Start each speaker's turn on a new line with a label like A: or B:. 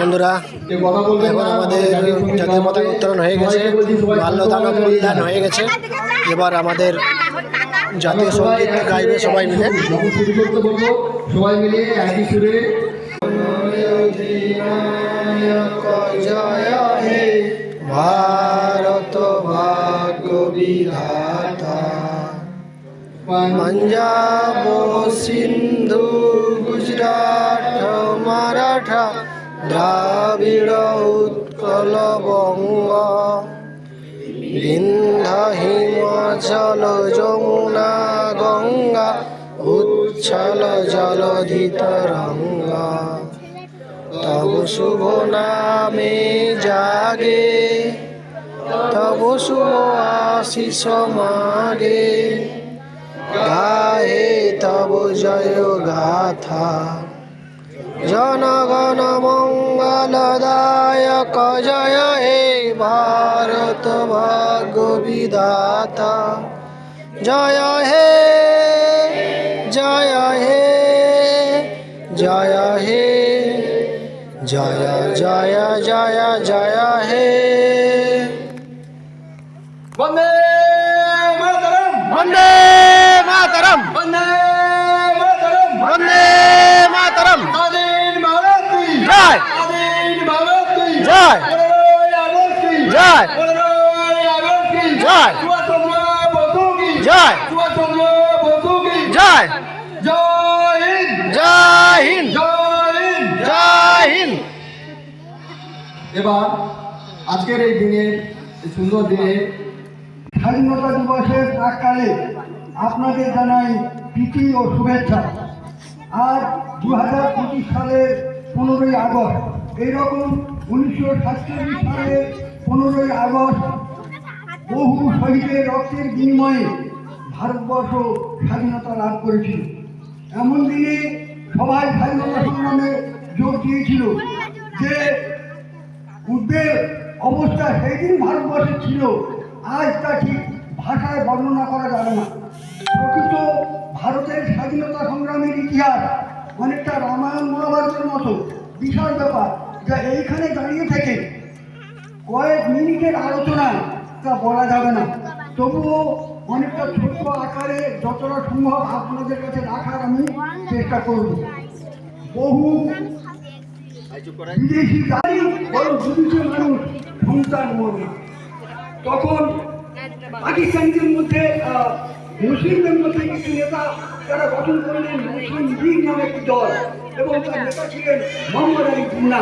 A: বন্ধুরা এখন আমাদের জাতীয় পতাকা উত্তোলন হয়ে গেছে মাল্যদান ফুলদান হয়ে গেছে। এবার আমাদের জাতীয় সংগীত গাইবে সবাই মিলে।
B: সবাই মিলে একই সুরে।
A: জয় হে ভারত ভাগ্য বিধাতা। পঞ্জাব সিন্ধু গুজরাট দ্রাবিড় উৎকল বঙ্গ। বিন্ধ্য হিমাচল যমুনা গঙ্গা, উচ্ছল জলধি তরঙ্গা তব শুভ নামে জাগে, তব শুভ আশিস মাগে। গাহে তব জয় গাথা। জনগণ মঙ্গলদায়ক জয় হে ভারত ভাগ্য বিধাতা জয় হে জয় হে জয় হে জয় জয় জয় জয় হে
B: বন্দে মাতরম
A: জয়। জয়। জয়। জয়। জয়। জয়
B: হিন্দ।
A: জয় হিন্দ।
B: জয় হিন্দ। এবার আজকের এই দিনে সুন্দর দিনে
C: স্বাধীনতা দিবসের প্রাককালে আপনাদের জানাই প্রীতি ও শুভেচ্ছা। আর দু হাজার পঁচিশ সালের পনেরোই আগস্ট। এইরকম উনিশশো সাতচল্লিশ সালের পনেরোই আগস্ট বহু শহীদের রক্তের বিনিময়ে ভারতবর্ষ স্বাধীনতা লাভ করেছিল। এমন দিনে সবাই স্বাধীনতা সংগ্রামে যোগ দিয়েছিল যে উদ্বেগ, অবস্থা সেই দিন ভারতবর্ষে ছিল, আজ তা ঠিক ভাষায় বর্ণনা করা যাবে না। প্রকৃত ভারতের স্বাধীনতা সংগ্রামের ইতিহাস অনেকটা রামায়ণ মহাভারতের মতো, বিশাল ব্যাপার। এইখানে দাঁড়িয়ে থেকে কয়েক মিনিটের আলোচনা তা বলা যাবে না। তবুও অনেকটা ছোট্ট আকারে যতটা সম্ভব আপনাদের কাছে রাখার আমি চেষ্টা করব। বহু বিদেশি গাড়ি বড় বিদেশি মানুষ সন্তান মরবে তখন পাকিস্তানিদের মধ্যে মুসলিমদের মধ্যে কিছু নেতা তারা গঠন করলেন মুসলিম লীগ নামে একটি দল এবং তার নেতা ছিলেন মোহাম্মদ আলী জিন্না